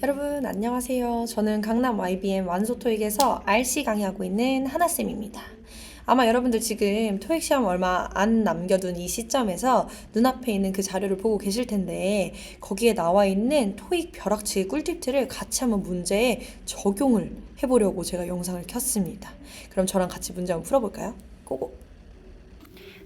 여러분 안녕하세요. 저는 강남 YBM 완소 토익에서 RC 강의하고 있는 하나쌤입니다. 아마 여러분들 지금 토익 시험 얼마 안 남겨둔 이 시점에서 눈앞에 있는 그 자료를 보고 계실 텐데 거기에 나와 있는 토익 벼락치기 꿀팁들을 같이 한번 문제에 적용을 해보려고 제가 영상을 켰습니다. 그럼 저랑 같이 문제 한번 풀어볼까요? 고고!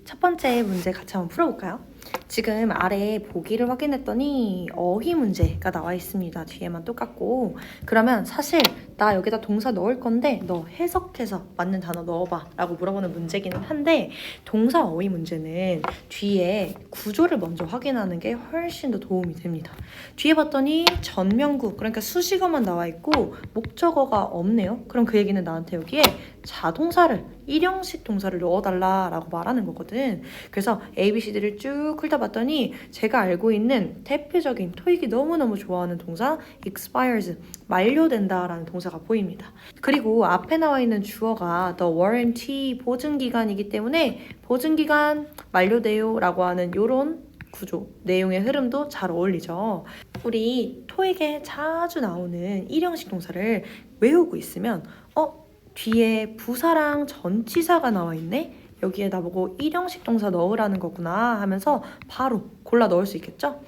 첫 번째 문제 같이 한번 풀어볼까요? 지금 아래 보기를 확인했더니 어휘 문제가 나와 있습니다. 뒤에만 똑같고 그러면 사실 나 여기다 동사 넣을 건데 너 해석해서 맞는 단어 넣어봐 라고 물어보는 문제기는 한데 동사 어휘 문제는 뒤에 구조를 먼저 확인하는 게 훨씬 더 도움이 됩니다. 뒤에 봤더니 전명구 그러니까 수식어만 나와 있고 목적어가 없네요. 그럼 그 얘기는 나한테 여기에 자동사를 일형식 동사를 넣어달라라고 말하는 거거든. 그래서 A, B, C, D를 쭉 훑어봤더니 제가 알고 있는 대표적인 토익이 너무너무 좋아하는 동사 expires 만료된다라는 동사 가 보입니다. 그리고 앞에 나와 있는 주어가 the warranty 보증 기간이기 때문에 보증 기간 만료돼요라고 하는 요런 구조, 내용의 흐름도 잘 어울리죠. 우리 토익에 자주 나오는 일형식 동사를 외우고 있으면 어 뒤에 부사랑 전치사가 나와 있네? 여기에 나보고 일형식 동사 넣으라는 거구나 하면서 바로 골라 넣을 수 있겠죠?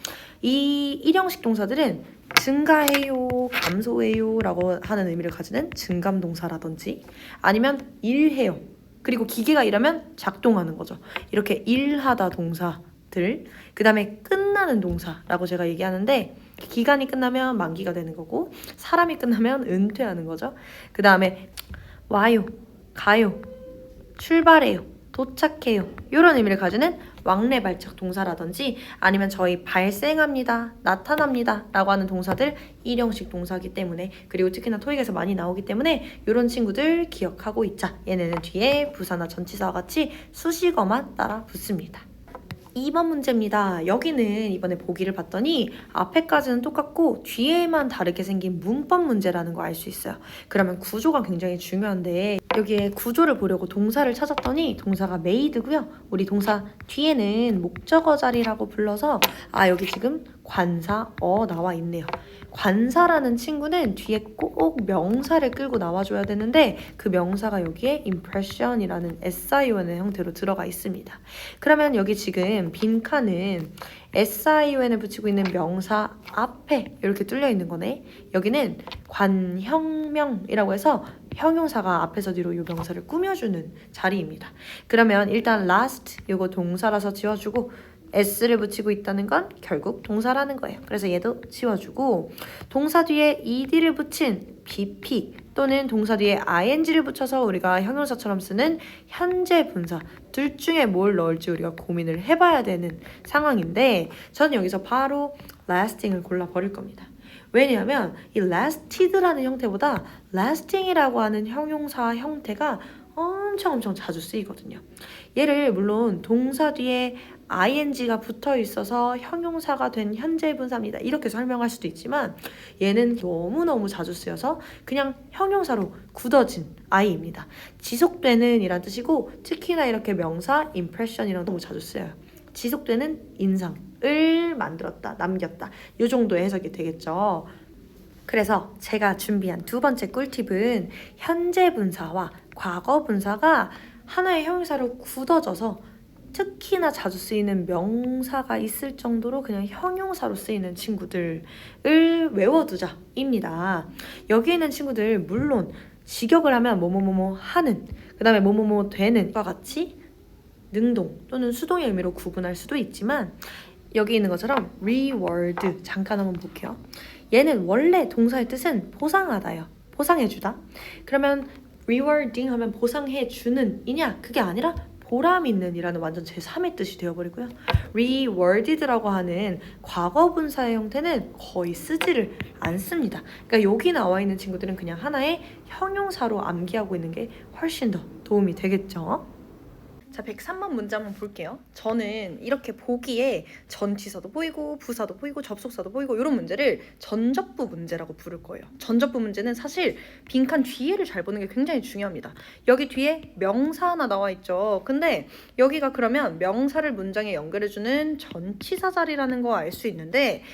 이 일형식 동사들은 증가해요, 감소해요 라고 하는 의미를 가지는 증감 동사라든지 아니면 일해요. 그리고 기계가 일하면 작동하는 거죠. 이렇게 일하다 동사들, 그 다음에 끝나는 동사라고 제가 얘기하는데 기간이 끝나면 만기가 되는 거고 사람이 끝나면 은퇴하는 거죠. 그 다음에 와요, 가요, 출발해요, 도착해요. 이런 의미를 가지는 왕래 발작 동사라든지 아니면 저희 발생합니다, 나타납니다 라고 하는 동사들 일형식 동사기 때문에 그리고 특히나 토익에서 많이 나오기 때문에 이런 친구들 기억하고 있자. 얘네는 뒤에 부사나 전치사와 같이 수식어만 따라 붙습니다. 2번 문제입니다. 여기는 이번에 보기를 봤더니 앞에까지는 똑같고 뒤에만 다르게 생긴 문법 문제라는 거 알 수 있어요. 그러면 구조가 굉장히 중요한데 여기에 구조를 보려고 동사를 찾았더니 동사가 made고요. 우리 동사 뒤에는 목적어 자리라고 불러서 아 여기 지금 관사 어 나와 있네요. 관사라는 친구는 뒤에 꼭 명사를 끌고 나와줘야 되는데 그 명사가 여기에 impression이라는 SION의 형태로 들어가 있습니다. 그러면 여기 지금 빈 칸은 SION을 붙이고 있는 명사 앞에 이렇게 뚫려 있는 거네. 여기는 관형명이라고 해서 형용사가 앞에서 뒤로 이 명사를 꾸며주는 자리입니다. 그러면 일단 last 이거 동사라서 지워주고 s를 붙이고 있다는 건 결국 동사라는 거예요. 그래서 얘도 지워주고 동사 뒤에 ed를 붙인 bp 또는 동사 뒤에 ing를 붙여서 우리가 형용사처럼 쓰는 현재 분사 둘 중에 뭘 넣을지 우리가 고민을 해봐야 되는 상황인데 저는 여기서 바로 lasting을 골라 버릴 겁니다. 왜냐하면 이 lasted라는 형태보다 lasting이라고 하는 형용사 형태가 엄청 엄청 자주 쓰이거든요. 얘를 물론 동사 뒤에 ing가 붙어 있어서 형용사가 된 현재 분사입니다. 이렇게 설명할 수도 있지만 얘는 너무너무 자주 쓰여서 그냥 형용사로 굳어진 i입니다. 지속되는 이란 뜻이고 특히나 이렇게 명사 impression이랑 너무 자주 쓰여요. 지속되는 인상을 만들었다, 남겼다. 이 정도의 해석이 되겠죠. 그래서 제가 준비한 두 번째 꿀팁은 현재 분사와 과거 분사가 하나의 형용사로 굳어져서 특히나 자주 쓰이는 명사가 있을 정도로 그냥 형용사로 쓰이는 친구들을 외워두자입니다. 여기 있는 친구들 물론 직역을 하면 뭐뭐뭐뭐 하는 그 다음에 뭐뭐뭐 되는과 같이 능동 또는 수동의 의미로 구분할 수도 있지만 여기 있는 것처럼 reward 잠깐 한번 볼게요. 얘는 원래 동사의 뜻은 보상하다요. 보상해주다. 그러면 rewarding 하면 보상해 주는 이냐? 그게 아니라 보람 있는 이라는 완전 제3의 뜻이 되어버리고요. rewarded라고 하는 과거 분사의 형태는 거의 쓰지를 않습니다. 그러니까 여기 나와 있는 친구들은 그냥 하나의 형용사로 암기하고 있는 게 훨씬 더 도움이 되겠죠. 자, 103번 문제 한번 볼게요. 저는 이렇게 보기에 전치사도 보이고 부사도 보이고 접속사도 보이고 이런 문제를 전접부 문제라고 부를 거예요. 전접부 문제는 사실 빈칸 뒤에를 잘 보는 게 굉장히 중요합니다. 여기 뒤에 명사 하나 나와 있죠. 근데 여기가 그러면 명사를 문장에 연결해주는 전치사 자리라는 거 알 수 있는데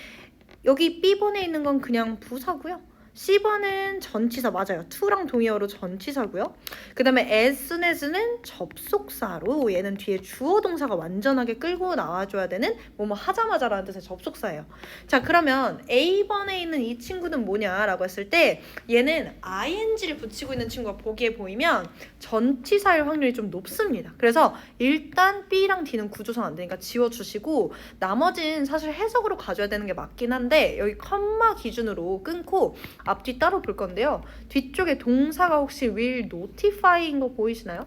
여기 B번에 있는 건 그냥 부사고요. C번은 전치사 맞아요. to랑 동의어로 전치사고요. 그 다음에 as soon as는 접속사로 얘는 뒤에 주어 동사가 완전하게 끌고 나와줘야 되는 뭐뭐 하자마자 라는 뜻의 접속사예요. 자 그러면 A번에 있는 이 친구는 뭐냐라고 했을 때 얘는 ing를 붙이고 있는 친구가 보기에 보이면 전치사일 확률이 좀 높습니다. 그래서 일단 B랑 D는 구조상 안 되니까 지워주시고 나머지는 사실 해석으로 가져야 되는 게 맞긴 한데 여기 컴마 기준으로 끊고 앞뒤 따로 볼 건데요. 뒤쪽에 동사가 혹시 will notify인 거 보이시나요?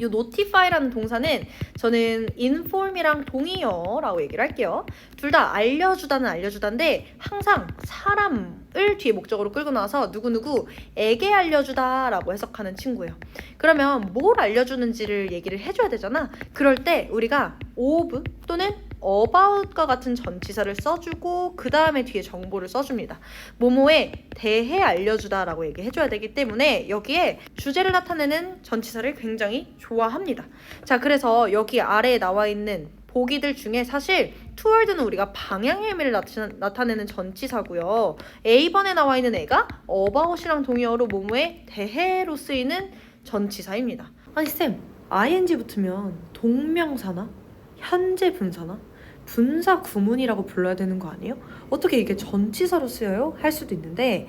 이 notify라는 동사는 저는 inform이랑 동의어라고 얘기를 할게요. 둘 다 알려주다는 알려주다인데 항상 사람을 뒤에 목적으로 끌고 나와서 누구누구에게 알려주다라고 해석하는 친구예요. 그러면 뭘 알려주는지를 얘기를 해줘야 되잖아. 그럴 때 우리가 of 또는 about과 같은 전치사를 써주고 그 다음에 뒤에 정보를 써줍니다. 모모에 대해 알려주다라고 얘기해줘야 되기 때문에 여기에 주제를 나타내는 전치사를 굉장히 좋아합니다. 자, 그래서 여기 아래에 나와 있는 보기들 중에 사실 투월드는 우리가 방향의 의미를 나타, 나타내는 전치사고요. A번에 나와 있는 애가 about이랑 동의어로 모모에 대해로 쓰이는 전치사입니다. 아니 쌤, ing 붙으면 동명사나 현재 분사나 분사 구문이라고 불러야 되는 거 아니에요? 어떻게 이게 전치사로 쓰여요? 할 수도 있는데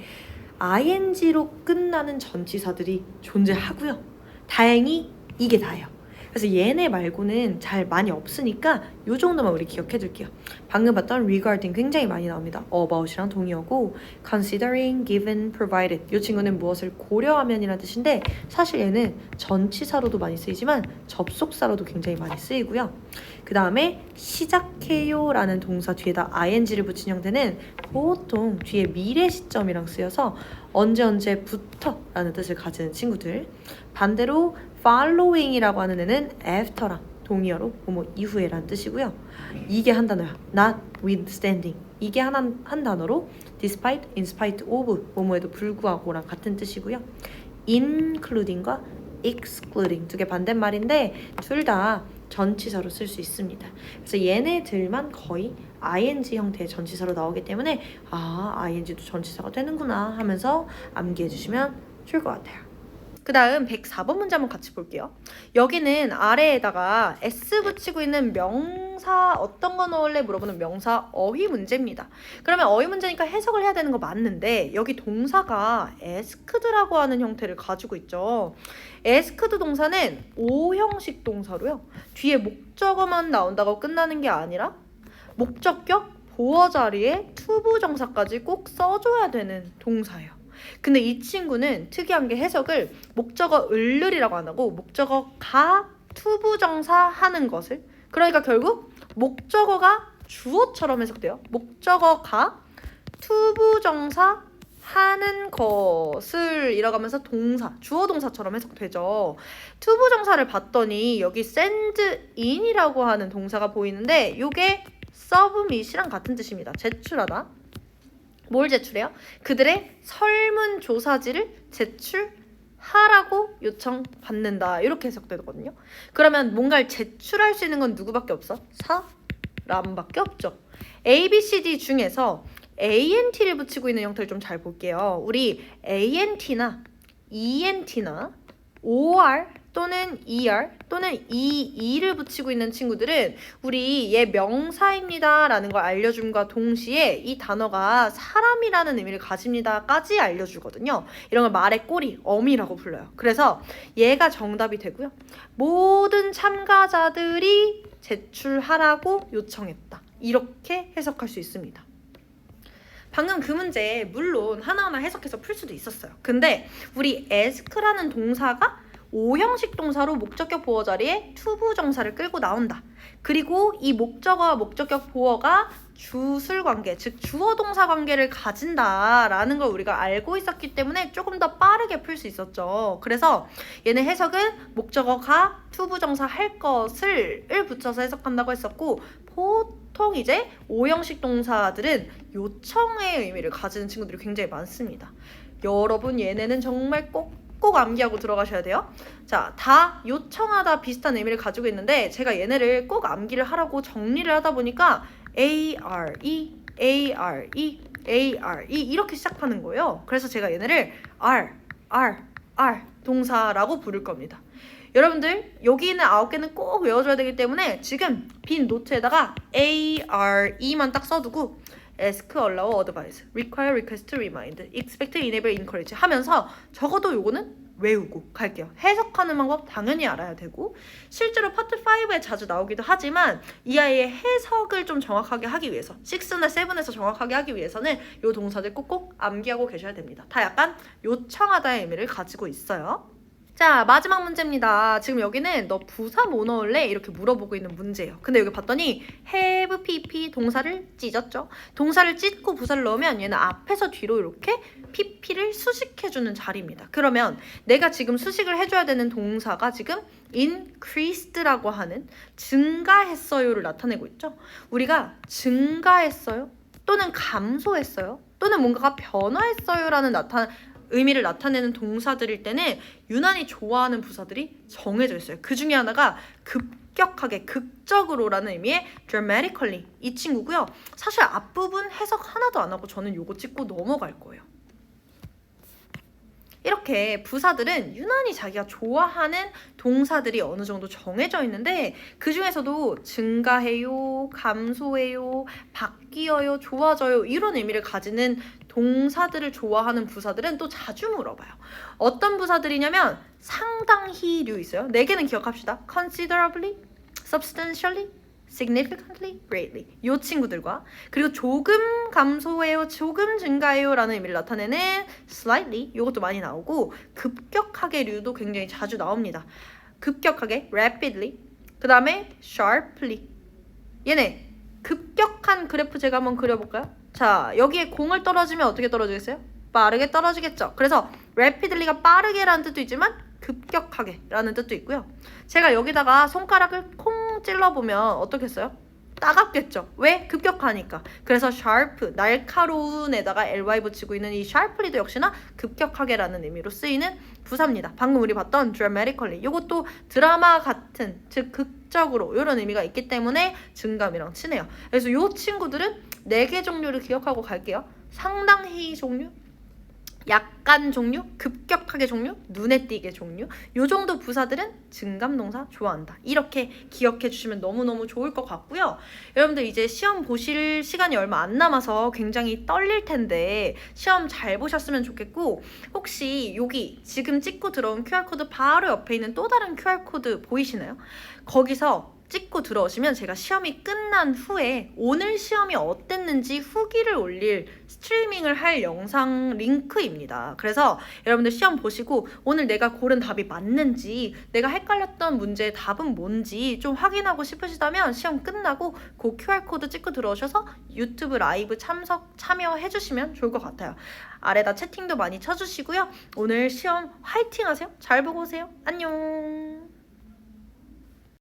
ing로 끝나는 전치사들이 존재하고요. 다행히 이게 다예요. 그래서 얘네 말고는 잘 많이 없으니까 요 정도만 우리 기억해 둘게요. 방금 봤던 regarding 굉장히 많이 나옵니다. about이랑 동의어고 considering, given, provided 이 친구는 무엇을 고려하면이라는 뜻인데 사실 얘는 전치사로도 많이 쓰이지만 접속사로도 굉장히 많이 쓰이고요. 그 다음에 시작해요 라는 동사 뒤에다 ing를 붙인 형태는 보통 뒤에 미래 시점이랑 쓰여서 언제 언제부터 라는 뜻을 가지는 친구들. 반대로 following이라고 하는 애는 after랑 동의어로 뭐뭐 이후에라는 뜻이고요. 이게 한 단어야. not withstanding. 이게 한, 한 단어로 despite, in spite of 뭐뭐에도 불구하고랑 같은 뜻이고요. including과 excluding 두 개 반대말인데 둘 다 전치사로 쓸 수 있습니다. 그래서 얘네들만 거의 ing 형태의 전치사로 나오기 때문에 아 ing도 전치사가 되는구나 하면서 암기해 주시면 좋을 것 같아요. 그 다음 104번 문제 한번 같이 볼게요. 여기는 아래에다가 s 붙이고 있는 명사 어떤 거 넣을래 물어보는 명사 어휘 문제입니다. 그러면 어휘 문제니까 해석을 해야 되는 거 맞는데 여기 동사가 asked라고 하는 형태를 가지고 있죠. asked 동사는 오형식 동사로요. 뒤에 목적어만 나온다고 끝나는 게 아니라 목적격 보어 자리에 투부 정사까지 꼭 써줘야 되는 동사예요. 근데 이 친구는 특이한 게 해석을 목적어 을을이라고 안 하고 목적어 가 투부정사 하는 것을 그러니까 결국 목적어가 주어처럼 해석돼요. 목적어가 투부정사 하는 것을 이라가면서 동사, 주어 동사처럼 해석되죠. 투부 정사를 봤더니 여기 send in이라고 하는 동사가 보이는데 이게 submit이랑 같은 뜻입니다. 제출하다. 뭘 제출해요? 그들의 설문조사지를 제출하라고 요청받는다. 이렇게 해석되거든요. 그러면 뭔가를 제출할 수 있는 건 누구밖에 없어? 사람밖에 없죠. A, B, C, D 중에서 ANT를 붙이고 있는 형태를 좀 잘 볼게요. 우리 ANT나 ENT나 OR 또는 ER 또는 EE를 붙이고 있는 친구들은 우리 얘 명사입니다 라는 걸 알려줌과 동시에 이 단어가 사람이라는 의미를 가집니다까지 알려주거든요. 이런 걸 말의 꼬리, 어미라고 불러요. 그래서 얘가 정답이 되고요. 모든 참가자들이 제출하라고 요청했다. 이렇게 해석할 수 있습니다. 방금 그 문제 물론 하나하나 해석해서 풀 수도 있었어요. 근데 우리 ask라는 동사가 오형식 동사로 목적격 보어 자리에 투부 정사를 끌고 나온다. 그리고 이 목적어와 목적격 보어가 주술 관계, 즉 주어 동사 관계를 가진다라는 걸 우리가 알고 있었기 때문에 조금 더 빠르게 풀 수 있었죠. 그래서 얘는 해석은 목적어가 투부 정사 할 것을 을 붙여서 해석한다고 했었고 보통 이제 오형식 동사들은 요청의 의미를 가지는 친구들이 굉장히 많습니다. 여러분 얘네는 정말 꼭 꼭 암기하고 들어가셔야 돼요. 자, 다 요청하다 비슷한 의미를 가지고 있는데 제가 얘네를 꼭 암기를 하라고 정리를 하다 보니까 A, R, E, A R E A R E 이렇게 시작하는 거예요. 그래서 제가 얘네를 R R R 동사라고 부를 겁니다. 여러분들 여기 있는 아홉 개는 꼭 외워줘야 되기 때문에 지금 빈 노트에다가 A R E만 딱 써두고 ask, allow, advise, require, request, remind, expect, enable, encourage 하면서 적어도 요거는 외우고 갈게요. 해석하는 방법 당연히 알아야 되고 실제로 파트 5에 자주 나오기도 하지만 이 아이의 해석을 좀 정확하게 하기 위해서 6나 7에서 정확하게 하기 위해서는 요 동사들 꼭꼭 암기하고 계셔야 됩니다. 다 약간 요청하다의 의미를 가지고 있어요. 자 마지막 문제입니다. 지금 여기는 너 부사 뭐 넣을래? 이렇게 물어보고 있는 문제예요. 근데 여기 봤더니 have pp 동사를 찢었죠. 동사를 찢고 부사를 넣으면 얘는 앞에서 뒤로 이렇게 pp를 수식해주는 자리입니다. 그러면 내가 지금 수식을 해줘야 되는 동사가 지금 increased라고 하는 증가했어요를 나타내고 있죠. 우리가 증가했어요 또는 감소했어요 또는 뭔가가 변화했어요라는 나타 의미를 나타내는 동사들일 때는 유난히 좋아하는 부사들이 정해져 있어요. 그 중에 하나가 급격하게, 극적으로라는 의미의 dramatically 이 친구고요. 사실 앞부분 해석 하나도 안 하고 저는 요거 찍고 넘어갈 거예요. 이렇게 부사들은 유난히 자기가 좋아하는 동사들이 어느 정도 정해져 있는데 그 중에서도 증가해요, 감소해요, 바뀌어요, 좋아져요 이런 의미를 가지는 동사들을 좋아하는 부사들은 또 자주 물어봐요. 어떤 부사들이냐면 상당히류 있어요. 네 개는 기억합시다. considerably, substantially, significantly, greatly. 이 친구들과 그리고 조금 감소해요, 조금 증가해요 라는 의미를 나타내는 slightly 이것도 많이 나오고 급격하게 류도 굉장히 자주 나옵니다. 급격하게 rapidly 그 다음에 sharply 얘네 급격한 그래프 제가 한번 그려볼까요? 자 여기에 공을 떨어지면 어떻게 떨어지겠어요? 빠르게 떨어지겠죠. 그래서 rapidly가 빠르게 라는 뜻도 있지만 급격하게 라는 뜻도 있고요. 제가 여기다가 손가락을 콩 찔러보면 어떻겠어요? 따갑겠죠. 왜? 급격하니까. 그래서 sharp, 날카로운에다가 ly 붙이고 있는 이 sharply도 역시나 급격하게라는 의미로 쓰이는 부사입니다. 방금 우리 봤던 dramatically. 이것도 드라마 같은, 즉 극적으로 이런 의미가 있기 때문에 증감이랑 친해요. 그래서 이 친구들은 네 개 종류를 기억하고 갈게요. 상당히 종류, 약간 종류, 급격하게 종류, 눈에 띄게 종류. 요 정도 부사들은 증감동사 좋아한다. 이렇게 기억해 주시면 너무너무 좋을 것 같고요. 여러분들 이제 시험 보실 시간이 얼마 안 남아서 굉장히 떨릴 텐데 시험 잘 보셨으면 좋겠고 혹시 여기 지금 찍고 들어온 QR코드 바로 옆에 있는 또 다른 QR코드 보이시나요? 거기서 찍고 들어오시면 제가 시험이 끝난 후에 오늘 시험이 어땠는지 후기를 올릴 스트리밍을 할 영상 링크입니다. 그래서 여러분들 시험 보시고 오늘 내가 고른 답이 맞는지 내가 헷갈렸던 문제의 답은 뭔지 좀 확인하고 싶으시다면 시험 끝나고 그 QR코드 찍고 들어오셔서 유튜브 라이브 참석 참여해 주시면 좋을 것 같아요. 아래다 채팅도 많이 쳐주시고요. 오늘 시험 화이팅 하세요. 잘 보고 오세요. 안녕.